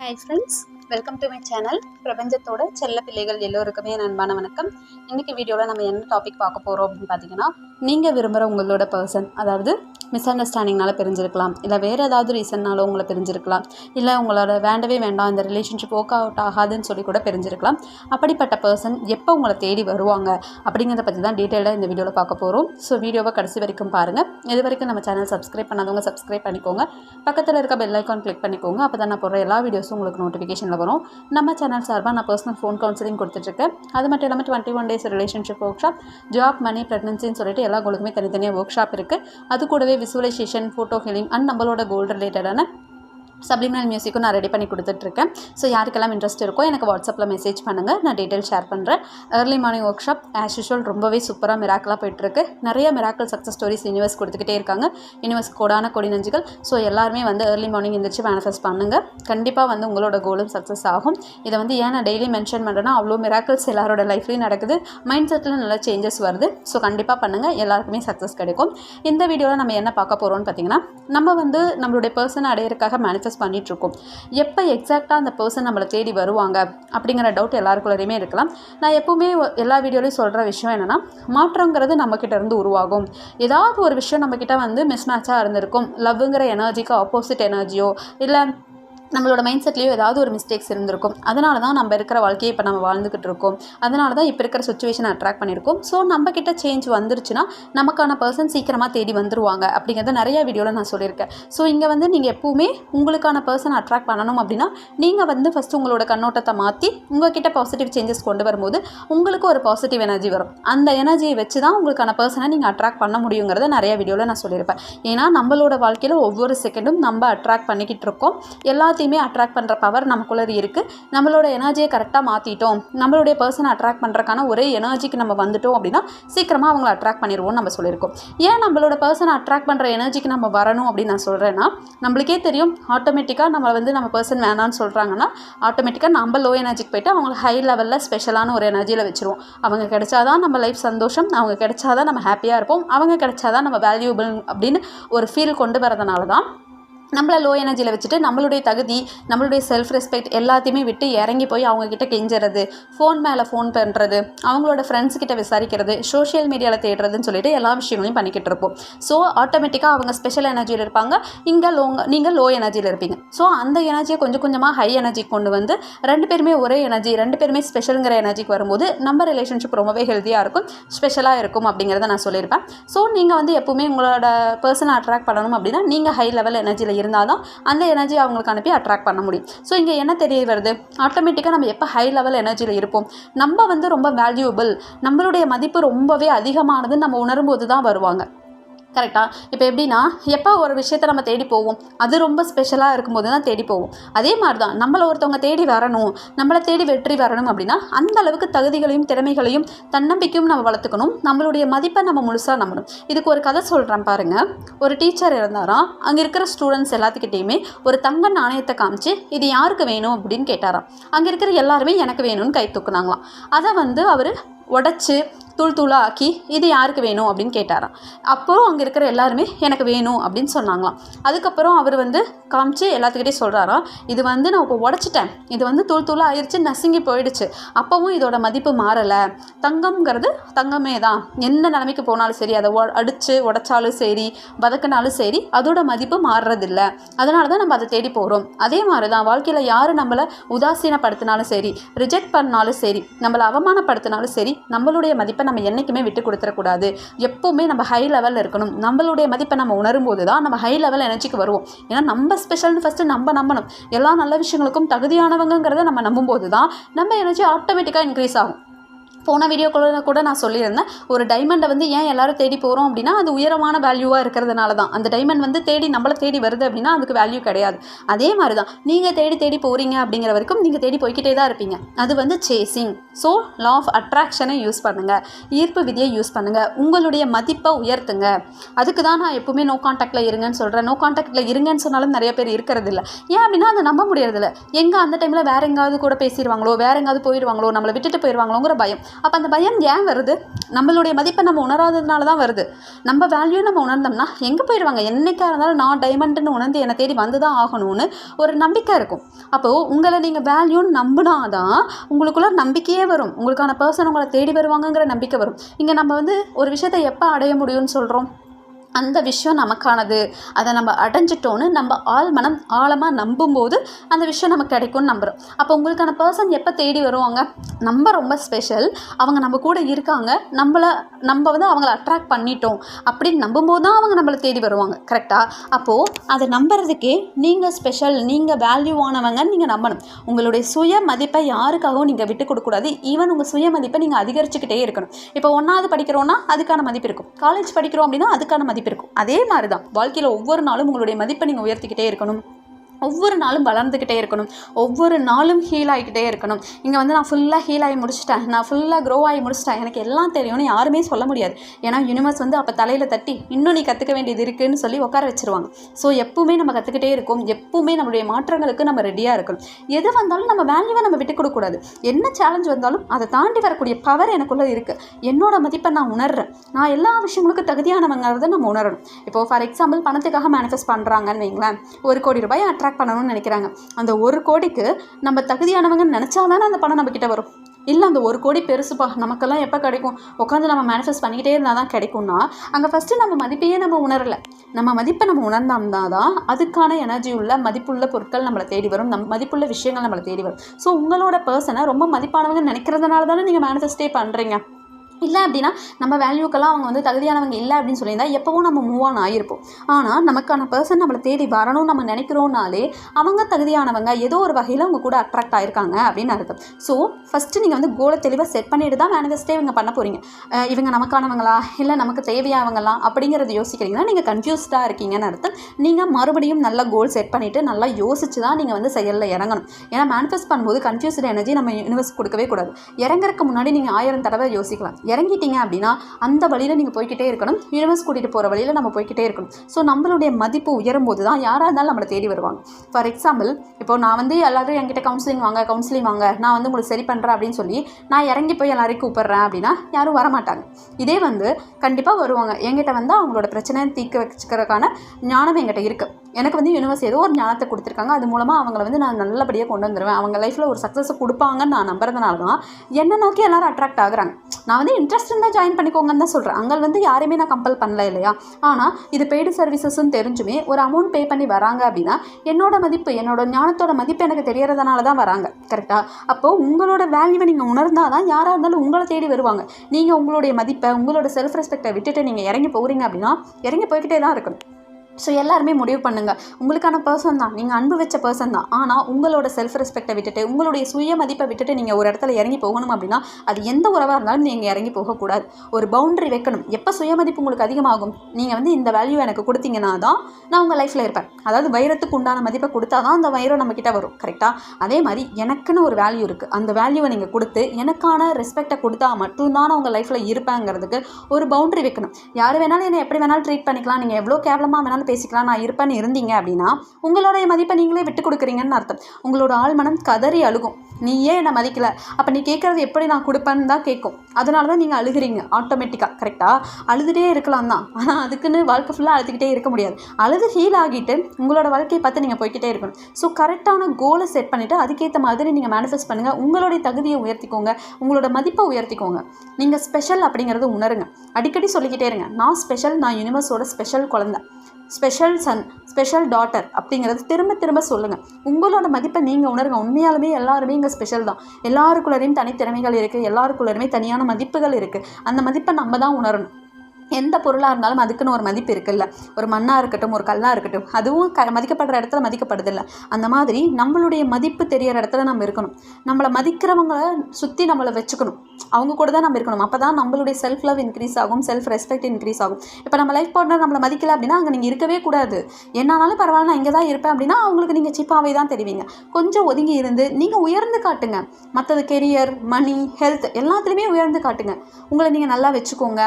Hi friends welcome to my channel பிரபஞ்சத்தோட செல்ல பிள்ளைகள் எல்லோருக்குமே அன்பான வணக்கம். இன்றைக்கி வீடியோவில் நம்ம என்ன டாபிக் பார்க்க போகிறோம் அப்படின்னு பார்த்தீங்கன்னா நீங்கள் விரும்புகிற உங்களோட பர்சன் அதாவது மிஸ் அண்டர்ஸ்டாண்டிங்னால பிரிஞ்சிருக்கலாம். இல்லை வேறு ஏதாவது ரீசன்னால உங்களை பிரிஞ்சிருக்கலாம். இல்லை உங்களோட வேண்டவே வேண்டாம் இந்த ரிலேஷன்ஷிப் ஒர்க் அவுட் ஆகாதுன்னு சொல்லி கூட பிரிஞ்சிருக்கலாம். அப்படிப்பட்ட பர்சன் எப்போ உங்களை தேடி வருவாங்க அப்படிங்கிறத பற்றி தான் டீட்டெயிலாக இந்த வீடியோவில் பார்க்க போகிறோம் ஸோ வீடியோவை கடைசி வரைக்கும் பாருங்கள் இது வரைக்கும் நம்ம சேனல் சப்ஸ்கிரைப் பண்ணாதவங்க சப்ஸ்கிரைப் பண்ணிக்கோங்க. பக்கத்தில் இருக்க பெல் ஐக்கான் கிளிக் பண்ணிக்கோங்க. அப்போ தான் நான் போடுற எல்லா வீடியோஸும் உங்களுக்கு நோட்டிஃபிகேஷனில் வரும். நம்ம சேனல் சார்பாக நான் பர்சனல் ஃபோன் கவுன்சிலிங் கொடுத்துட்ருக்கேன். அது மட்டும் இல்லாமல் twenty one days relationship workshop job money ப்ரெக்னன்சின்னு சொல்லிட்டு எல்லா கோலுக்குமே தனித்தனியாக ஒர்க் ஷாப் இருக்குது அது கூடவே விசுவலைசேஷன் ஃபோட்டோ ஹெலிங் அண்ட் நம்மளோட கோல்டு ரிலேட்டடான சப்ளிமினல் மியூசிக்கும் நான் ரெடி பண்ணி கொடுத்துட்ருக்கேன். ஸோ யாருக்கெல்லாம் இன்ட்ரெஸ்ட் இருக்கோ எனக்கு வாட்ஸ்அப்பில் மெசேஜ் பண்ணுங்கள் நான் டீட்டெயில் ஷேர் பண்ணுறேன் early morning workshop as usual ரொம்பவே சூப்பராக மிராக்கலாக போயிட்டுருக்கு நிறைய மிராக்கல் சக்ஸஸ் ஸ்டோரிஸ் யூனிவர்ஸ் கொடுத்துக்கிட்டே இருக்காங்க. யூனிவர்ஸ் கோடான கொடி நஞ்சுகள். ஸோ எல்லாருமே வந்து ஏர்லி மார்னிங் எந்திரிச்சு மேனிஃபெஸ்ட் பண்ணுங்கள் கண்டிப்பாக வந்து உங்களோட கோலும் சக்ஸஸ் ஆகும். இதை வந்து ஏன் நான் டெய்லி மென்ஷன் பண்ணுறேன்னா அவ்வளோ மிராக்கல்ஸ் எல்லாரோட லைஃப்லையும் நடக்குது. மைண்ட் செட்டில் நல்ல சேஞ்சஸ் வருது. ஸோ கண்டிப்பாக பண்ணுங்கள் எல்லாருக்குமே சக்ஸஸ் கிடைக்கும். இந்த வீடியோவில் நம்ம என்ன பார்க்க போகிறோம்னு பார்த்தீங்கன்னா நம்ம வந்து நம்மளுடைய பர்சனை அடையிறதுக்காக மேனிஃபெஸ்ட் பண்ணிகிட்ருக்கோம் எப்போ எக்ஸாக்டாக அந்த பர்சன் நம்மளை தேடி வருவாங்க அப்படிங்கிற டவுட் எல்லாருக்குள்ளேயுமே இருக்கலாம். நான் எப்போவுமே எல்லா வீடியோலையும் சொல்கிற விஷயம் என்னென்னா மாற்றங்கிறது நம்மக்கிட்ட இருந்து உருவாகும். ஏதாவது ஒரு விஷயம் நம்மக்கிட்ட வந்து மிஸ்மேட்சாக இருந்திருக்கும். லவ்ங்கிற எனர்ஜிக்கு ஆப்போசிட் எனர்ஜியோ இல்லை நம்மளோட மைண்ட் செட்லேயோ ஏதாவது ஒரு மிஸ்டேக்ஸ் இருந்திருக்கும். அதனால தான் நம்ம இருக்கிற வாழ்க்கையை இப்போ நம்ம வாழ்ந்துக்கிட்டு இருக்கோம். அதனால தான் இப்போ இருக்கிற சுச்சுவேஷனை அட்ராக்ட் பண்ணியிருக்கோம். ஸோ நம்ம கிட்ட சேஞ்ச் வந்துருச்சுன்னா நமக்கான பர்சன் சீக்கிரமாக தேடி வந்துருவாங்க அப்படிங்கிறத நிறைய வீடியோவில் நான் சொல்லியிருக்கேன். ஸோ இங்கே வந்து நீங்கள் எப்போவுமே உங்களுக்கான பர்சன் அட்ராக்ட் பண்ணணும் அப்படின்னா நீங்கள் வந்து ஃபஸ்ட்டு உங்களோட கண்ணோட்டத்தை மாற்றி உங்ககிட்ட பாசிட்டிவ் சேஞ்சஸ் கொண்டு வரும்போது உங்களுக்கு ஒரு பாசிட்டிவ் எனர்ஜி வரும். அந்த எனர்ஜியை வச்சு தான் உங்களுக்கான பர்சனை நீங்கள் அட்ராக்ட் பண்ண முடியுங்கிறத நிறைய வீடியோவில் நான் சொல்லியிருப்பேன். ஏன்னா நம்மளோட வாழ்க்கையில் ஒவ்வொரு செகண்டும் நம்ம அட்ராக்ட் பண்ணிக்கிட்டு இருக்கோம். எல்லா எல்லாத்தையுமே அட்ராக்ட் பண்ணுற பவர் நமக்குள்ளே இருக்குது நம்மளோட எனர்ஜியை கரெக்டாக மாற்றிட்டோம் நம்மளுடைய பர்சனை அட்ராக்ட் பண்ணுறக்கான ஒரே எனர்ஜிக்கு நம்ம வந்துட்டோம் அப்படின்னா சீக்கிரமாக அவங்கள அட்ராக்ட் பண்ணிடுவோம்னு நம்ம சொல்லியிருக்கோம். ஏன் நம்மளோட பர்சனை அட்ராக்ட் பண்ணுற எனர்ஜிக்கு நம்ம வரணும் அப்படின்னு நான் சொல்கிறேன்னா நம்மளுக்கே தெரியும் ஆட்டோமேட்டிக்காக நம்ம வந்து நம்ம பர்சன் வேணான்னு சொல்கிறாங்கன்னா ஆட்டோமேட்டிக்காக நம்ம லோ எனர்ஜிக்கு போயிட்டு அவங்களை ஹை லெவலில் ஸ்பெஷலான ஒரு எனர்ஜியில் வச்சுருவோம். அவங்க கிடைச்சாதான் நம்ம லைஃப் சந்தோஷம் அவங்க கிடைச்சாதான் நம்ம ஹாப்பியாக இருப்போம் அவங்க கிடைச்சாதான் நம்ம வேல்யூபிள் அப்படின்னு ஒரு ஃபீல் கொண்டு வரதுனால தான் நம்மளை லோ எனர்ஜியில் வச்சுட்டு நம்மளுடைய தகுதி நம்மளுடைய செல்ஃப் ரெஸ்பெக்ட் எல்லாத்தையுமே விட்டு இறங்கி போய் அவங்கக்கிட்ட கெஞ்சுறது ஃபோன் மேலே ஃபோன் பண்ணுறது அவங்களோட ஃப்ரெண்ட்ஸ் கிட்ட விசாரிக்கிறது சோஷியல் மீடியாவில் தேடுறதுன்னு சொல்லிட்டு எல்லா விஷயங்களையும் பண்ணிக்கிட்டு இருப்போம். ஸோ ஆட்டோமேட்டிக்காக அவங்க ஸ்பெஷல் எனர்ஜியில் இருப்பாங்க. இங்கே லோ நீங்கள் லோ எனர்ஜியில் இருப்பீங்க. ஸோ அந்த எனர்ஜியை கொஞ்சம் கொஞ்சமாக ஹை எனர்ஜி கொண்டு வந்து ரெண்டு பேருமே ஒரே எனர்ஜி ரெண்டு பேருமே ஸ்பெஷலுங்கிற எனர்ஜிக்கு வரும்போது நம்ம ரிலேஷன்ஷிப் ரொம்பவே ஹெல்த்தியாக இருக்கும் ஸ்பெஷலாக இருக்கும் அப்படிங்கிறத நான் சொல்லியிருப்பேன். ஸோ நீங்கள் வந்து எப்போவுமே உங்களோட பர்சனை அட்ராக்ட் பண்ணணும் அப்படின்னா நீங்கள் ஹை லெவல் எனர்ஜியில் இருந்தால் தான் அந்த எனர்ஜி அவங்களுக்கு அனுப்பி அட்ராக்ட் பண்ண முடியும். ஸோ இங்கே என்ன தெரிய வருது? ஆட்டோமேட்டிக்காக நம்ம எப்போ ஹை லெவல் எனர்ஜியில் இருப்போம்? நம்ம வந்து ரொம்ப வேல்யூபிள் நம்மளுடைய மதிப்பு ரொம்பவே அதிகமானதுன்னு நம்ம உணரும்போது தான் வருவாங்க. கரெக்டாக இப்போ எப்படின்னா எப்போ ஒரு விஷயத்தை நம்ம தேடி போவோம் அது ரொம்ப ஸ்பெஷலாக இருக்கும்போது தான் தேடி போவோம். அதே மாதிரி தான் நம்மளை ஒருத்தவங்க தேடி வரணும் நம்மளை தேடி வெற்றி வரணும் அப்படின்னா அந்த அளவுக்கு தகுதிகளையும் திறமைகளையும் தன்னம்பிக்கையும் நம்ம வளர்த்துக்கணும். நம்மளுடைய மதிப்பை நம்ம முழுசாக நம்பணும். இதுக்கு ஒரு கதை சொல்கிறேன் பாருங்கள் ஒரு டீச்சர் இருந்தாராம் அங்கே இருக்கிற ஸ்டூடெண்ட்ஸ் எல்லாத்துக்கிட்டேயுமே ஒரு தங்க நாணயத்தை காமிச்சு இது யாருக்கு வேணும்? அப்படின்னு கேட்டாராம். அங்கே இருக்கிற எல்லாருமே எனக்கு வேணும்னு கை தூக்குனாங்களாம். அதை வந்து அவர் உடச்சி தூள் தூளாக ஆக்கி இது யாருக்கு வேணும்? அப்படின்னு கேட்டாராம். அப்போது அங்கே இருக்கிற எல்லாருமே எனக்கு வேணும் அப்படின்னு சொன்னாங்களாம். அதுக்கப்புறம் அவர் வந்து காமிச்சு எல்லாத்துக்கிட்டே சொல்கிறாராம் இது வந்து நான் இப்போ உடச்சிட்டேன். இது வந்து தூள் தூளாக ஆயிடுச்சு நசுங்கி போயிடுச்சு. அப்போவும் இதோட மதிப்பு மாறலை. தங்கம்ங்கிறது தங்கமே தான். எந்த நிலைமைக்கு போனாலும் சரி அதை ஒ- அடிச்சு உடைச்சாலும் சரி வதக்கினாலும் சரி அதோட மதிப்பு மாறுறதில்ல. அதனால தான் நம்ம அதை தேடி போகிறோம் அதே மாதிரி தான் வாழ்க்கையில் யார் நம்மளை உதாசீனப்படுத்தினாலும் சரி ரிஜெக்ட் பண்ணாலும் சரி நம்மளை அவமானப்படுத்தினாலும் சரி நம்மளுடைய மதிப்பை நம்ம என்றைக்குமே விட்டு கொடுத்துடக்கூடாது. எப்போவுமே நம்ம ஹை லெவலில் இருக்கணும். நம்மளுடைய மதிப்பை நம்ம உணரும்போது தான் நம்ம ஹை லெவல் எனர்ஜிக்கு வருவோம். ஏன்னா நம்ம ஸ்பெஷல்னு ஃபஸ்ட்டு நம்ம நம்பணும். எல்லா நல்ல விஷயங்களுக்கும் தகுதியானவங்கிறத நம்ம நம்பும்போது தான் நம்ம எனர்ஜி ஆட்டோமேட்டிக்காக இன்க்ரீஸ் ஆகும். போன வீடியோக்குள்ள கூட நான் சொல்லியிருந்தேன். ஒரு டைமண்டை வந்து ஏன் எல்லாரும் தேடி போகிறோம் அப்படின்னா அது உயரமான வேல்யூவாக இருக்கிறதுனால தான். அந்த டைமண்ட் வந்து தேடி நம்மளை தேடி வருது அப்படின்னா அதுக்கு வேல்யூ கிடையாது. அதே மாதிரி தான் நீங்கள் தேடி தேடி போகிறீங்க அப்படிங்கிற வரைக்கும் நீங்கள் தேடி போய்க்கிட்டே தான் இருப்பீங்க. அது வந்து சேசிங் ஸோ லா ஆஃப் அட்ராக்ஷனை யூஸ் பண்ணுங்கள் ஈர்ப்பு விதியை யூஸ் பண்ணுங்கள் உங்களுடைய மதிப்பை உயர்த்துங்க. அதுக்கு தான் நான் எப்பவுமே நோ காண்டாக்டில் இருங்கன்னு சொல்கிறேன் நோ காண்டாக்டில் இருங்கன்னு சொன்னாலும் நிறைய பேர் இருக்கிறது இல்லை ஏன் அப்படின்னா அதை நம்ப முடியறதில்ல. எங்கே அந்த டைமில் வேற எங்காவது கூட பேசிடுவாங்களோ வேற எங்காவது போயிடுவாங்களோ நம்மளை விட்டுட்டு போயிடுவாங்களோங்கிற பயம். அப்போ அந்த பயம் ஏன் வருது? நம்மளுடைய மதிப்பை நம்ம உணராததுனால தான் வருது. நம்ம வேல்யூ நம்ம உணர்ந்தோம்னா எங்கே போயிடுவாங்க? என்றைக்காக இருந்தாலும் நான் டைமண்டுன்னு உணர்ந்து என்னை தேடி வந்து தான் ஆகணும்னு ஒரு நம்பிக்கை இருக்கும். அப்போது உங்களை நீங்கள் வேல்யூன்னு நம்பினா தான் உங்களுக்குள்ள நம்பிக்கையே வரும். உங்களுக்கான பர்சன் உங்களை தேடி வருவாங்கங்கிற நம்பிக்கை வரும். இங்கே நம்ம வந்து ஒரு விஷயத்தை எப்போ அடைய முடியும்னு சொல்கிறோம் அந்த விஷயம் நமக்கானது. அதை நம்ம அடைஞ்சிட்டோன்னு நம்ம ஆள் மனம் ஆழமாக நம்பும்போது அந்த விஷயம் நமக்கு கிடைக்கும்னு நம்புகிறோம் அப்போ உங்களுக்கான பர்சன் எப்போ தேடி வருவாங்க? நம்ம ரொம்ப ஸ்பெஷல் அவங்க நம்ம கூட இருக்காங்க. நம்மளை நம்ம வந்து அவங்கள அட்ராக்ட் பண்ணிட்டோம் அப்படின்னு நம்பும்போது தான் அவங்க நம்மளை தேடி வருவாங்க. கரெக்டாக அப்போது அதை நம்புறதுக்கே நீங்கள் ஸ்பெஷல் நீங்கள் வேல்யூவானவங்க நீங்கள் நம்பணும். உங்களுடைய சுய மதிப்பை யாருக்காகவும் நீங்கள் விட்டு கொடுக்கக்கூடாது ஈவன் உங்கள் சுய மதிப்பை நீங்கள் அதிகரிச்சுக்கிட்டே இருக்கணும். இப்போ ஒன்றாவது படிக்கிறோன்னா அதுக்கான மதிப்பு இருக்கும். காலேஜ் படிக்கிறோம் அப்படின்னா அதுக்கான மதிப்பு இருக்கும் அதே மாதிரி தான் வாழ்க்கையில் ஒவ்வொரு நாளும் உங்களுடைய மதிப்பை நீங்கள் உயர்த்திக்கிட்டே இருக்கணும். ஒவ்வொரு நாளும் வளர்ந்துக்கிட்டே இருக்கணும். ஒவ்வொரு நாளும் ஹீல் ஆகிக்கிட்டே இருக்கணும். இங்கே வந்து நான் ஃபுல்லாக ஹீல் ஆகி முடிச்சிட்டேன். நான் ஃபுல்லாக க்ரோ ஆகி முடிச்சிட்டேன். எனக்கு எல்லாம் தெரியும்னு யாருமே சொல்ல முடியாது. ஏன்னா யூனிவர்ஸ் வந்து அப்போ தலையில் தட்டி இன்னும் நீ கற்றுக்க வேண்டியது இருக்குன்னு சொல்லி உட்கார வச்சுருவாங்க. ஸோ எப்பவுமே நம்ம கற்றுக்கிட்டே இருக்கோம். எப்பவுமே நம்மளுடைய மாற்றங்களுக்கு நம்ம ரெடியாக இருக்கணும். எது வந்தாலும் நம்ம வேல்யூவை நம்ம விட்டு கொடுக்கக்கூடாது என்ன சேலஞ்ச் வந்தாலும் அதை தாண்டி வரக்கூடிய பவர் எனக்குள்ளே இருக்குது என்னோட மதிப்பை நான் உணர்றேன். நான் எல்லா விஷயங்களுக்கும் தகுதியானவங்கிறத நம்ம உணரணும். இப்போ ஃபார் எக்ஸாம்பிள் பணத்துக்காக மேனிஃபெஸ்ட் பண்ணுறாங்கன்னு வைங்களேன். ஒரு கோடி ரூபாய் அட்ராக்ட் பண்ணணும்னு நினைக்கிறாங்க. அந்த ஒரு கோடிக்கு நம்ம தகுதியானவங்கன்னு நினச்சாதானே அந்த பணம் நம்மக்கிட்ட வரும். இல்லை அந்த ஒரு கோடி பெருசுப்பா. நமக்கெல்லாம் எப்போ கிடைக்கும்? உட்காந்து நம்ம மேனிஃபெஸ்ட் பண்ணிக்கிட்டே இருந்தால் தான் கிடைக்கும்னா அங்கே ஃபஸ்ட்டு நம்ம மதிப்பையே நம்ம உணரலை. நம்ம மதிப்பை நம்ம உணர்ந்தோம்னா தான் அதுக்கான எனர்ஜி உள்ள மதிப்புள்ள பொருட்கள் நம்மளை தேடி வரும். நம் மதிப்புள்ள விஷயங்கள் நம்மளை தேடி வரும். ஸோ உங்களோட பர்சனை ரொம்ப மதிப்பானவங்க நினைக்கிறதுனால தானே நீங்கள் மேனிஃபெஸ்டே பண்ணுறீங்க இல்லை அப்படின்னா நம்ம வேல்யூக்கெல்லாம் அவங்க வந்து தகுதியானவங்க இல்லை அப்படின்னு சொல்லியிருந்தா எப்போவும் நம்ம மூவ் ஆன் ஆகிருப்போம் ஆனால் நமக்கான பர்சன் நம்மளை தேடி வரணும்னு நம்ம நினைக்கிறோம்னாலே அவங்க தகுதியானவங்க ஏதோ ஒரு வகையில் அவங்க கூட அட்ராக்ட் ஆகிருக்காங்க அப்படின்னு அர்த்தம். ஸோ ஃபஸ்ட்டு நீங்கள் வந்து கோலை தெளிவாக செட் பண்ணிட்டு தான் மேனிஃபெஸ்டே இவங்க பண்ண போகிறீங்க இவங்க நமக்கானவங்களா? இல்லை நமக்கு தேவையானவங்களா? அப்படிங்கிறத யோசிக்கிறீங்கன்னா நீங்கள் கன்ஃபியூஸ்டாக இருக்கீங்கன்னு அர்த்தம். நீங்கள் மறுபடியும் நல்ல கோல் செட் பண்ணிவிட்டு நல்லா யோசிச்சு தான் நீங்கள் வந்து செயலில் இறங்கணும். ஏன்னா மேனிஃபெஸ்ட் பண்ணும்போது கன்ஃபியூஸ்டு எனர்ஜி நம்ம யூனிவர்ஸ் கொடுக்கவே கூடாது. இறங்குறதுக்கு முன்னாடி நீங்கள் ஆயிரம் தடவை யோசிக்கலாம். இறங்கிட்டீங்க அப்படின்னா அந்த வழியில் நீங்கள் போய்கிட்டே இருக்கணும். யூனிவர்ஸ் கூட்டிகிட்டு போகிற வழியில் நம்ம போய்க்கிட்டே இருக்கணும். ஸோ நம்மளுடைய மதிப்பு உயரும் போது தான் யாராக இருந்தாலும் நம்மளை தேடி வருவாங்க. ஃபார் எக்ஸாம்பிள் இப்போ நான் வந்து எல்லோரும் என்கிட்ட கவுன்சிலிங் வாங்க கவுன்சிலிங் வாங்க. நான் வந்து உங்களுக்கு சரி பண்ணுறேன் அப்படின்னு சொல்லி நான் இறங்கி போய் எல்லாரையும் கூப்பிட்றேன் அப்படின்னா யாரும் வரமாட்டாங்க. இதே வந்து கண்டிப்பாக வருவாங்க. என்கிட்ட வந்து அவங்களோட பிரச்சனையை தீர்க்க வச்சுக்கிறதுக்கான ஞானம் என்கிட்ட இருக்குது எனக்கு வந்து யூனிவர்ஸ் ஏதோ ஒரு ஞானத்தை கொடுத்துருக்காங்க. அது மூலமாக அவங்கள வந்து நான் நல்லபடியாக கொண்டு வந்துடுவேன் அவங்க லைஃப்பில் ஒரு சக்ஸஸை கொடுப்பாங்கன்னு நான் நம்புறதுனால தான் என்னை நோக்கி எல்லோரும் அட்ராக்ட் ஆகுறாங்க. நான் வந்து இன்ட்ரெஸ்ட் இருந்தால் ஜாயின் பண்ணிக்கோங்கன்னு தான் சொல்கிறேன் அங்கே வந்து யாரையுமே நான் கம்பல் பண்ணல இல்லையா? ஆனால் இது பெய்டு சர்வீசஸ்ன்னு தெரிஞ்சுமே ஒரு அமௌண்ட் பே பண்ணி வராங்க அப்படின்னா என்னோட மதிப்பு என்னோட ஞானத்தோட மதிப்பு எனக்கு தெரியறதுனால தான் வராங்க. கரெக்டாக அப்போது உங்களோட வேல்யூவை நீங்கள் உணர்ந்தால் தான் யாராக இருந்தாலும் உங்களை தேடி வருவாங்க. நீங்கள் உங்களுடைய மதிப்பை உங்களோட செல்ஃப் ரெஸ்பெக்டை விட்டுட்டு நீங்கள் இறங்கி போகிறீங்க அப்படின்னா இறங்கி போய்கிட்டே தான் இருக்கணும். ஸோ எல்லாருமே முடிவு பண்ணுங்கள் உங்களுக்கான பர்சன் தான். நீங்கள் அன்பு வச்ச பர்சன் தான். ஆனால் உங்களோட செல்ஃப் ரெஸ்பெக்டை விட்டுட்டு உங்களுடைய சுய மதிப்பை விட்டுட்டு நீங்கள் ஒரு இடத்துல இறங்கி போகணும் அப்படின்னா அது எந்த உறவாக இருந்தாலும் நீங்கள் இறங்கி போகக்கூடாது. ஒரு பவுண்டரி வைக்கணும். எப்போ சுயமதிப்பு உங்களுக்கு அதிகமாகும்? நீங்கள் வந்து இந்த வேல்யூ எனக்கு கொடுத்தீங்கன்னா தான் நான் உங்கள் லைஃப்பில் இருப்பேன். அதாவது வைரத்துக்கு உண்டான மதிப்பை கொடுத்தா தான் அந்த வைரம் நம்மக்கிட்ட வரும். கரெக்டாக அதே மாதிரி எனக்குன்னு ஒரு வேல்யூ இருக்குது அந்த வேல்யூவை நீங்கள் கொடுத்து எனக்கான ரெஸ்பெக்டை கொடுத்தா மட்டும்தான் நான் உங்கள் லைஃப்பில் இருப்பேங்கிறதுக்கு ஒரு பவுண்டரி வைக்கணும். யார் வேணாலும் என்னை எப்படி வேணாலும் ட்ரீட் பண்ணிக்கலாம். நீங்கள் எவ்வளோ கேவலமாக வேணாலும் பேசிக்கலாம் நான் இருப்பேன்னு இருந்தீங்க அப்படின்னா உங்களுடைய மதிப்பை நீங்களே விட்டு கொடுக்குறீங்கன்னு அர்த்தம். உங்களோட ஆழ்மனம் கதறி அழுகும். நீ ஏன் என்னை மதிக்கல? அப்போ நீ கேட்குறது எப்படி நான் கொடுப்பேன்னு தான் கேட்கும். அதனால தான் நீங்கள் அழுகிறீங்க. ஆட்டோமேட்டிக்காக கரெக்டாக அழுதுகிட்டே இருக்கலாம் தான். ஆனால் அதுக்குன்னு வாழ்க்கை ஃபுல்லாக அழுதுகிட்டே இருக்க முடியாது. அழுது ஹீல் ஆகிட்டு உங்களோட வாழ்க்கையை பார்த்து நீங்கள் போய்கிட்டே இருக்கணும். ஸோ கரெக்டான கோலை செட் பண்ணிவிட்டு அதுக்கேற்ற மாதிரி நீங்கள் மேனிஃபெஸ்ட் பண்ணுங்கள் உங்களுடைய தகுதியை உயர்த்திக்கோங்க. உங்களோட மதிப்பை உயர்த்திக்கோங்க. நீங்கள் ஸ்பெஷல் அப்படிங்கிறத உணருங்க. அடிக்கடி சொல்லிக்கிட்டே இருங்க. நான் ஸ்பெஷல் நான் யூனிவர்ஸோட ஸ்பெஷல் குழந்தை. ஸ்பெஷல் சன் ஸ்பெஷல் டாட்டர் அப்படிங்கிறது திரும்ப திரும்ப சொல்லுங்கள் உங்களோட மதிப்பை நீங்கள் உணருங்க. உண்மையாலுமே எல்லாருமே இங்கே ஸ்பெஷல் தான். எல்லாருக்குள்ளரையும் தனித்திறமைகள் இருக்குது எல்லாருக்குள்ளருமே தனியான மதிப்புகள் இருக்குது அந்த மதிப்பை நம்ம தான் உணரணும். எந்த பொருளாக இருந்தாலும் அதுக்குன்னு ஒரு மதிப்பு இருக்குல்ல. ஒரு மண்ணாக இருக்கட்டும் ஒரு கல்லாக இருக்கட்டும் அதுவும் க மதிக்கப்படுற இடத்துல மதிக்கப்படுதில்ல. அந்த மாதிரி நம்மளுடைய மதிப்பு தெரியற இடத்துல நம்ம இருக்கணும். நம்மளை மதிக்கிறவங்கள சுற்றி நம்மளை வச்சுக்கணும். அவங்க கூட தான் நம்ம இருக்கணும். அப்போ தான் நம்மளுடைய செல்ஃப் லவ் இன்க்ரீஸ் ஆகும் செல்ஃப் ரெஸ்பெக்ட் இன்க்ரீஸ் ஆகும். இப்போ நம்ம லைஃப் பார்ட்னர் நம்மளை மதிக்கல அப்படின்னா அங்கே நீங்கள் இருக்கவே கூடாது. என்னானாலும் பரவாயில்ல நான் இங்கே தான் இருப்பேன் அப்படின்னா அவங்களுக்கு நீங்கள் சீப்பாகவே தான் தெரிவிங்க. கொஞ்சம் ஒதுங்கி இருந்து நீங்கள் உயர்ந்து காட்டுங்க. மற்றது கெரியர் மணி ஹெல்த் எல்லாத்துலேயுமே உயர்ந்து காட்டுங்க. உங்களை நீங்கள் நல்லா வச்சுக்கோங்க.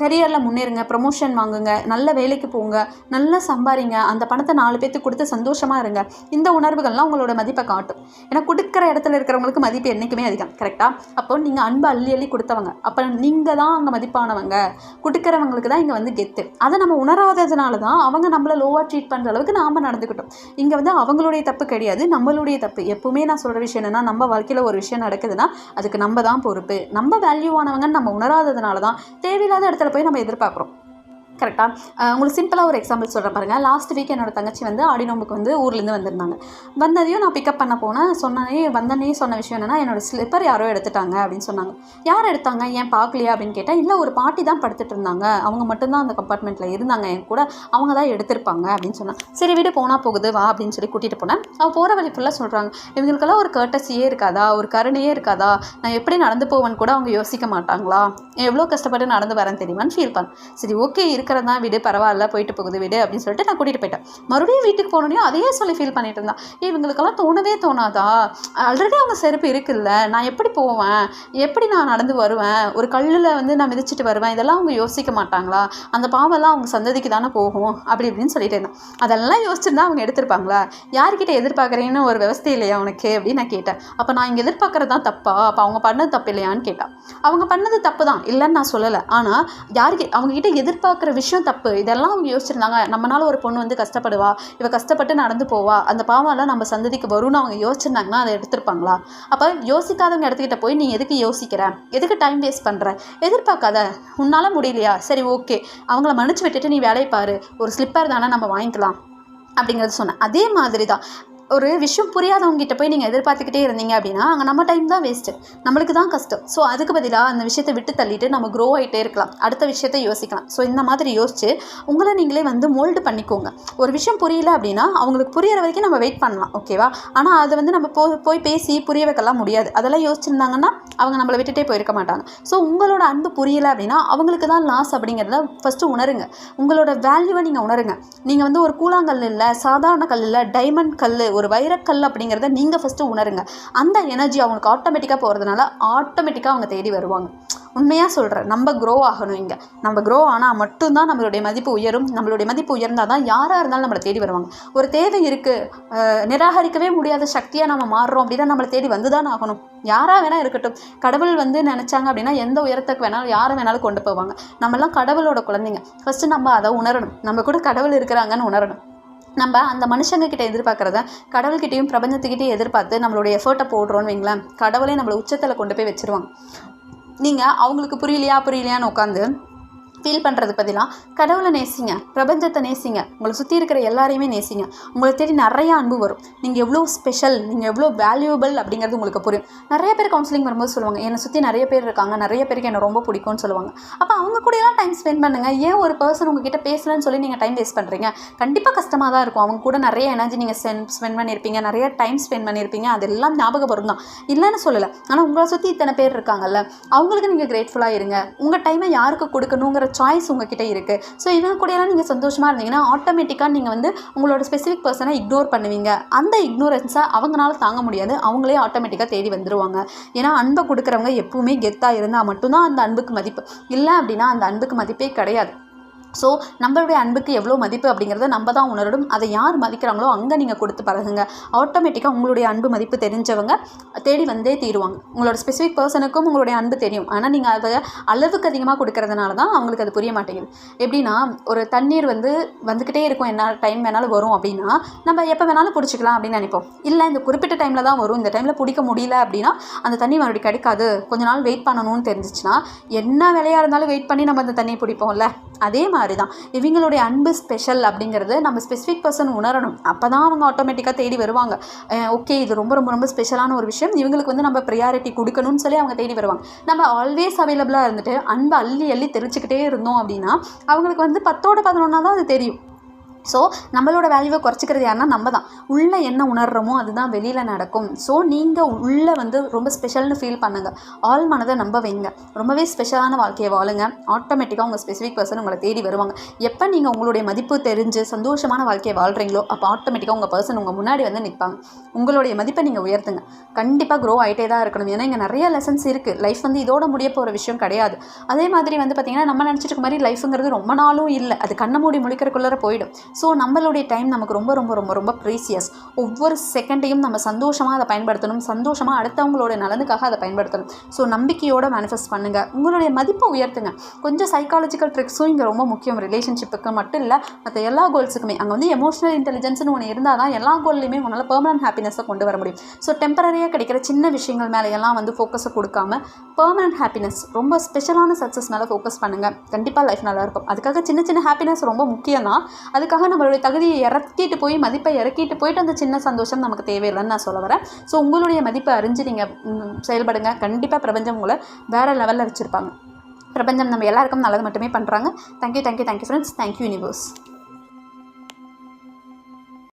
கரியரில் முன்னேறுங்க ப்ரொமோஷன் வாங்குங்க நல்ல வேலைக்கு போங்க நல்லா சம்பாரிங்க அந்த பணத்தை நாலு பேர்த்துக்கு கொடுத்து சந்தோஷமாக இருங்க. இந்த உணர்வுகள்லாம் உங்களோட மதிப்பை காட்டும். ஏன்னா கொடுக்குற இடத்துல இருக்கிறவங்களுக்கு மதிப்பு என்றைக்குமே அதிகம் கரெக்டாக அப்போ நீங்கள் அன்பு அள்ளி அள்ளி கொடுத்தவங்க. அப்போ நீங்கள் தான் அங்கே மதிப்பானவங்க. கொடுக்குறவங்களுக்கு தான் இங்கே வந்து கெத்து. அதை நம்ம உணராததுனால தான் அவங்க நம்மளை லோவாக ட்ரீட் பண்ணுற அளவுக்கு நாம் நடந்துக்கிட்டோம். இங்கே வந்து அவங்களுடைய தப்பு கிடையாது நம்மளுடைய தப்பு. எப்பவுமே நான் சொல்கிற விஷயம் என்னென்னா நம்ம வாழ்க்கையில் ஒரு விஷயம் நடக்குதுன்னா அதுக்கு நம்ம தான் பொறுப்பு. நம்ம வேல்யூவானவங்கன்னு நம்ம உணராததுனால தான் தேவையில்லாத இடத்துல போய் நம்ம எதிர்பார்க்குறோம். கரெக்டாக உங்களுக்கு சிம்பிளாக ஒரு எக்ஸாம்பிள் சொல்கிறேன் பாருங்கள் லாஸ்ட் வீக் என்னோட தங்கச்சி வந்து ஆடி நோம்புக்கு வந்து ஊர்லேருந்து வந்திருந்தாங்க. வந்ததையும் நான் பிக்கப் பண்ண போனேன். சொன்னனே வந்தனே சொன்ன விஷயம் என்னென்னா என்னோடய ஸ்லிப்பர் யாரோ எடுத்துட்டாங்க அப்படின்னு சொன்னாங்க. யார் எடுத்தாங்க? ஏன் பார்க்கலையா அப்படின்னு கேட்டேன் இல்லை ஒரு பாட்டி தான் படுத்துட்டு இருந்தாங்க. அவங்க மட்டும்தான் அந்த கம்பார்ட்மெண்ட்டில் இருந்தாங்க. என் கூட அவங்க தான் எடுத்திருப்பாங்க. அப்படின்னு சொன்னாங்க சரி வீடு போனால் போகுது வா. அப்படின்னு சொல்லி கூட்டிகிட்டு போனேன். அவள் போகிற வழி ஃபுல்லாக சொல்கிறாங்க இவங்களுக்கெல்லாம் ஒரு கர்ட்டசியே இருக்காதா? ஒரு கருணையே இருக்காதா? நான் எப்படி நடந்து போவேன்னு கூட அவங்க யோசிக்க மாட்டாங்களா? எவ்வளோ கஷ்டப்பட்டு நடந்து வரேன் தெரியுமான்னு ஃபீல் பண்ணேன். சரி ஓகே தான் விடு பரவாயில்ல போயிட்டு போகுது விடு அப்படின்னு சொல்லிட்டு நான் கூட்டிகிட்டு போயிட்டேன். மறுபடியும் வீட்டுக்கு போனோடனே அதையே சொல்லி ஃபீல் பண்ணிட்டு இருந்தான். இவங்களுக்கெல்லாம் தோணவே தோணாதா? ஆல்ரெடி அவங்க செருப்பு இருக்குல்ல நான் எப்படி போவேன்? எப்படி நான் நடந்து வருவேன்? ஒரு கல்லில் வந்து நான் மிதிச்சிட்டு வருவேன்? இதெல்லாம் அவங்க யோசிக்க மாட்டாங்களா? அந்த பாவெல்லாம் அவங்க சந்ததிக்கு தானே போகும்? அப்படி இப்படின்னு சொல்லிட்டு இருந்தேன். அதெல்லாம் யோசிச்சிருந்தா அவங்க எடுத்திருப்பாங்களா? யார்கிட்ட எதிர்பார்க்குறேன்னு ஒரு விவசாய இல்லையா உனக்கு? அப்படின்னு நான் கேட்டேன். அப்போ நான் இங்கே எதிர்பார்க்கறது தான் தப்பா? அப்போ அவங்க பண்ணது தப்பு இல்லையான்னு கேட்டான் அவங்க பண்ணது தப்பு தான் இல்லைன்னு நான் சொல்லலை. ஆனால் யாருக்கு அவங்ககிட்ட எதிர்பார்க்குற விஷயம் தப்பு. இதெல்லாம் அவங்க யோசிச்சிருந்தாங்க. நம்மனால ஒரு பொண்ணு வந்து கஷ்டப்படுவா. இவ கஷ்டப்பட்டு நடந்து போவா. அந்த பாவம்லாம் நம்ம சந்ததிக்கு வரும்னு அவங்க யோசிச்சிருந்தாங்கன்னா அதை எடுத்திருப்பாங்களா? அப்போ யோசிக்காதவங்க இடத்துக்கிட்ட போய் நீ எதுக்கு யோசிக்கிற? எதுக்கு டைம் வேஸ்ட் பண்ணுற எதிர்பார்க்காத. உன்னால் முடியலையா? சரி ஓகே அவங்கள மன்னிச்சு விட்டுட்டு நீ வேலையை பாரு. ஒரு ஸ்லிப்பர் தானே நம்ம வாங்கிக்கலாம். அப்படிங்கிறது சொன்னேன். அதே மாதிரி தான் ஒரு விஷயம் புரியாதவங்ககிட்ட போய் நீங்கள் எதிர்பார்த்துக்கிட்டே இருந்தீங்க அப்படின்னா அங்கே நம்ம டைம் தான் வேஸ்ட்டு நம்மளுக்கு தான் கஷ்டம். ஸோ அதுக்கு பதிலாக அந்த விஷயத்தை விட்டு தள்ளிட்டு நம்ம க்ரோ ஆகிட்டே இருக்கலாம். அடுத்த விஷயத்தை யோசிக்கலாம். ஸோ இந்த மாதிரி யோசிச்சு உங்களை நீங்களே வந்து மோல்டு பண்ணிக்கோங்க. ஒரு விஷயம் புரியல அப்படின்னா அவங்களுக்கு புரியற வரைக்கும் நம்ம வெயிட் பண்ணலாம். ஓகேவா ஆனால் அதை வந்து நம்ம போ போய் பேசி புரிய வைக்கலாம் முடியாது. அதெல்லாம் யோசிச்சிருந்தாங்கன்னா அவங்க நம்மளை விட்டுட்டே போயிருக்க மாட்டாங்க. ஸோ உங்களோட அன்பு புரியல அப்படின்னா அவங்களுக்கு தான் லாஸ் அப்படிங்கிறத ஃபஸ்ட்டு உணருங்க. உங்களோட வேல்யூவை நீங்கள் உணருங்க. நீங்கள் வந்து ஒரு கூழாங்கல் இல்லை சாதாரண கல் இல்லை டைமண்ட் கல் ஒரு ஒரு வைரக்கல் அப்படிங்கிறத நீங்கள் ஃபஸ்ட்டு உணருங்க. அந்த எனர்ஜி அவங்களுக்கு ஆட்டோமேட்டிக்காக போகிறதுனால ஆட்டோமேட்டிக்காக அவங்க தேடி வருவாங்க. உண்மையாக சொல்கிறேன் நம்ம க்ரோ ஆகணும் இங்கே. நம்ம க்ரோ ஆனால் மட்டும்தான் நம்மளுடைய மதிப்பு உயரும். நம்மளுடைய மதிப்பு உயர்ந்தால் தான் யாராக இருந்தாலும் நம்மளை தேடி வருவாங்க. ஒரு தேவை இருக்குது நிராகரிக்கவே முடியாத சக்தியாக நம்ம மாறுறோம் அப்படின்னா நம்மளை தேடி வந்து தான் ஆகணும். யாராக வேணால் இருக்கட்டும். கடவுள் வந்து நினச்சாங்க அப்படின்னா எந்த உயரத்துக்கு வேணாலும் யாரை வேணாலும் கொண்டு போவாங்க. நம்மலாம் கடவுளோட குழந்தைங்க. ஃபஸ்ட்டு நம்ம அதை உணரணும். நம்ம கூட கடவுள் இருக்கிறாங்கன்னு உணரணும். நம்ம அந்த மனுஷங்கக்கிட்ட எதிர்பார்க்குறத கடவுள்கிட்டையும் பிரபஞ்சத்துக்கிட்டையும் எதிர்பார்த்து நம்மளுடைய எஃபர்ட்டை போடுறோன்னு வைங்களேன் கடவுளே நம்மளை உச்சத்தில் கொண்டு போய் வச்சுருவாங்க. நீங்கள் அவங்களுக்கு புரியலையா புரியலையான்னு உட்காந்து ஃபீல் பண்ணுறதுக்கு பதிலாக கடவுளை நேசிங்க பிரபஞ்சத்தை நேசிங்க உங்களை சுற்றி இருக்கிற எல்லாரையுமே நேசிங்க. உங்களை தேடி நிறையா அன்பு வரும். நீங்கள் எவ்வளோ ஸ்பெஷல் நீங்கள் எவ்வளோ வேல்யூபிள் அப்படிங்கிறது உங்களுக்கு புரியும். நிறைய பேர் கவுன்சிலிங் வரும்போது சொல்லுவாங்க என்னை சுற்றி நிறைய பேர் இருக்காங்க நிறைய பேருக்கு என்னை ரொம்ப பிடிக்கும்னு சொல்லுவாங்க. அப்போ அவங்க கூடலாம் டைம் ஸ்பெண்ட் பண்ணுங்கள் ஏன் ஒரு பர்சன் உங்ககிட்ட பேசலன்னு சொல்லி நீங்கள் டைம் வேஸ்ட் பண்ணுறீங்க கண்டிப்பாக கஷ்டமாக தான் இருக்கும். அவங்க கூட நிறைய எனர்ஜி நீங்கள் ஸ்பெண்ட் ஸ்பெண்ட் பண்ணியிருப்பீங்க நிறைய டைம் ஸ்பெண்ட் பண்ணியிருப்பீங்க அதெல்லாம் ஞாபகப்படும் தான். இல்லைன்னு சொல்லலை. ஆனால் உங்களை சுற்றி இத்தனை பேர் இருக்காங்கல்ல அவங்களுக்கு நீங்கள் கிரேட்ஃபுல்லாக இருங்க. உங்கள் டைமை யாருக்கு கொடுக்கணுங்கிற சாய்ஸ் உங்ககிட்ட இருக்குது ஸோ இவங்க கூடயெல்லாம் நீங்கள் சந்தோஷமாக இருந்தீங்கன்னா ஆட்டோமேட்டிக்காக நீங்கள் வந்து உங்களோட ஸ்பெசிஃபிக் பர்சனை இக்னோர் பண்ணுவீங்க. அந்த இக்னோரன்ஸை அவங்களால தாங்க முடியாது. அவங்களே ஆட்டோமேட்டிக்காக தேடி வந்துருவாங்க. ஏன்னா அன்பை கொடுக்குறவங்க எப்பவுமே கெத்தாக இருந்தால் மட்டும்தான் அந்த அன்புக்கு மதிப்பு. இல்லை அப்படின்னா அந்த அன்புக்கு மதிப்பே கிடையாது. ஸோ நம்மளுடைய அன்புக்கு எவ்வளோ மதிப்பு அப்படிங்கிறத நம்ம தான் உணரணும். அதை யார் மதிக்கிறாங்களோ அங்கே நீங்கள் கொடுத்து பழகுங்க. ஆட்டோமேட்டிக்காக உங்களுடைய அன்பு மதிப்பு தெரிஞ்சவங்க தேடி வந்தே தீருவாங்க. உங்களோட ஸ்பெசிஃபிக் பர்சனுக்கும் உங்களுடைய அன்பு தெரியும். ஆனால் நீங்கள் அதை அளவுக்கு அதிகமாக கொடுக்கறதுனால தான் அவங்களுக்கு அது புரிய மாட்டேங்குது. எப்படின்னா ஒரு தண்ணீர் வந்து வந்துக்கிட்டே இருக்கும். என்ன டைம் வேணாலும் வரும் அப்படின்னா நம்ம எப்போ வேணாலும் பிடிச்சிக்கலாம் அப்படின்னு நினைப்போம். இல்லை இந்த குறிப்பிட்ட டைமில் தான் வரும். இந்த டைமில் பிடிக்க முடியல அப்படின்னா அந்த தண்ணி மறுபடியும் கிடைக்காது. கொஞ்ச நாள் வெயிட் பண்ணணும்னு தெரிஞ்சிச்சுன்னா என்ன விலையாக இருந்தாலும் வெயிட் பண்ணி நம்ம அந்த தண்ணியை பிடிப்போம்ல. அதே மாதிரி மாதிரி தான் இவங்களுடைய அன்பு ஸ்பெஷல் அப்படிங்கிறது நம்ம ஸ்பெசிஃபிக் பர்சன் உணரணும். அப்போ தான் அவங்க ஆட்டோமேட்டிக்காக தேடி வருவாங்க. ஓகே இது ரொம்ப ரொம்ப ரொம்ப ஸ்பெஷலான ஒரு விஷயம். இவங்களுக்கு வந்து நம்ம ப்ரியாரிட்டி கொடுக்கணும்னு சொல்லி அவங்க தேடி வருவாங்க. நம்ம ஆல்வேஸ் அவைலபிளாக இருந்துட்டு அன்பை அள்ளி அள்ளி தெரிச்சுக்கிட்டே இருந்தோம் அப்படின்னா அவங்களுக்கு வந்து பத்தோட பதினொன்னா தான் அது தெரியும். ஸோ நம்மளோட வேல்யூவை குறைச்சிக்கிறது யாருன்னா நம்ம தான் உள்ளே என்ன உணர்கிறோமோ அதுதான் வெளியில் நடக்கும். ஸோ நீங்கள் உள்ளே வந்து ரொம்ப ஸ்பெஷல்னு ஃபீல் பண்ணுங்கள் ஆள் மனதை நம்ப வைங்க. ரொம்பவே ஸ்பெஷலான வாழ்க்கையை வாழுங்க. ஆட்டோமேட்டிக்காக உங்கள் ஸ்பெசிஃபிக் பர்சன் உங்களை தேடி வருவாங்க. எப்போ நீங்கள் உங்களுடைய மதிப்பு தெரிஞ்சு சந்தோஷமான வாழ்க்கையை வாழ்கிறீங்களோ அப்போ ஆட்டோமேட்டிக்காக உங்கள் பர்சன் உங்கள் முன்னாடி வந்து நிற்பாங்க உங்களுடைய மதிப்பை நீங்கள் உயர்த்துங்க. கண்டிப்பாக க்ரோ ஆகிட்டே தான் இருக்கணும். ஏன்னா இங்கே நிறைய லெசன்ஸ் இருக்குது லைஃப் வந்து இதோட முடிய போகிற விஷயம் கிடையாது. அதே மாதிரி வந்து பார்த்திங்கன்னா நம்ம நினச்சிட்டு இருக்க மாதிரி லைஃபுங்கிறது ரொம்ப நாளும் இல்லை. அது கண்ணை மூடி முழிக்கிறக்குள்ளே போயிடும். ஸோ நம்மளுடைய டைம் நமக்கு ரொம்ப ரொம்ப ரொம்ப ரொம்ப ப்ரீசியஸ் ஒவ்வொரு செகண்டையும் நம்ம சந்தோஷமாக அதை பயன்படுத்தணும். சந்தோஷமாக அடுத்தவங்களோட நலனுக்காக அதை பயன்படுத்தணும். ஸோ நம்பிக்கையோடு மேனிஃபெஸ்ட் பண்ணுங்கள் உங்களுடைய மதிப்பை உயர்த்துங்க. கொஞ்சம் சைக்காலஜிக்கல் ட்ரிக்ஸும் இங்கே ரொம்ப முக்கியம். ரிலேஷன்ஷிப்புக்கு மட்டும் இல்லை மற்ற எல்லா கோல்ஸுக்குமே அங்கே வந்து எமோஷனல் இன்டெலிஜென்ஸ்னு ஒன்று இருந்தால் தான் எல்லா கோல்லையுமே உங்களால் பெர்மனன்ட் ஹாப்பினஸை கொண்டு வர முடியும். ஸோ டெம்பரரியாக கிடைக்கிற சின்ன விஷயங்கள் மேலேயெல்லாம் வந்து ஃபோக்கஸை கொடுக்காம பெர்மனன்ட் ஹாப்பினஸ் ரொம்ப ஸ்பெஷலான சக்ஸஸ் மேலே ஃபோக்கஸ் பண்ணுங்கள் கண்டிப்பாக லைஃப் நல்லாயிருக்கும் அதுக்காக சின்ன சின்ன ஹாப்பினஸ் ரொம்ப முக்கியம் தான் அதுக்காக நம்மளுடைய தகுதியை இறக்கிட்டு போய் மதிப்பை இறக்கிட்டு போயிட்டு அந்த சின்ன சந்தோஷம் நமக்கு தேவையில்லைன்னு நான் சொல்ல வரேன். ஸோ உங்களுடைய மதிப்பை அறிஞ்சு நீங்கள் செயல்படுங்க. கண்டிப்பாக பிரபஞ்சம் உங்களை வேறு லெவலில் வச்சுருப்பாங்க. பிரபஞ்சம் நம்ம எல்லாருக்கும் நல்லது மட்டுமே பண்ணுறாங்க thank you thank you thank you friends thank you universe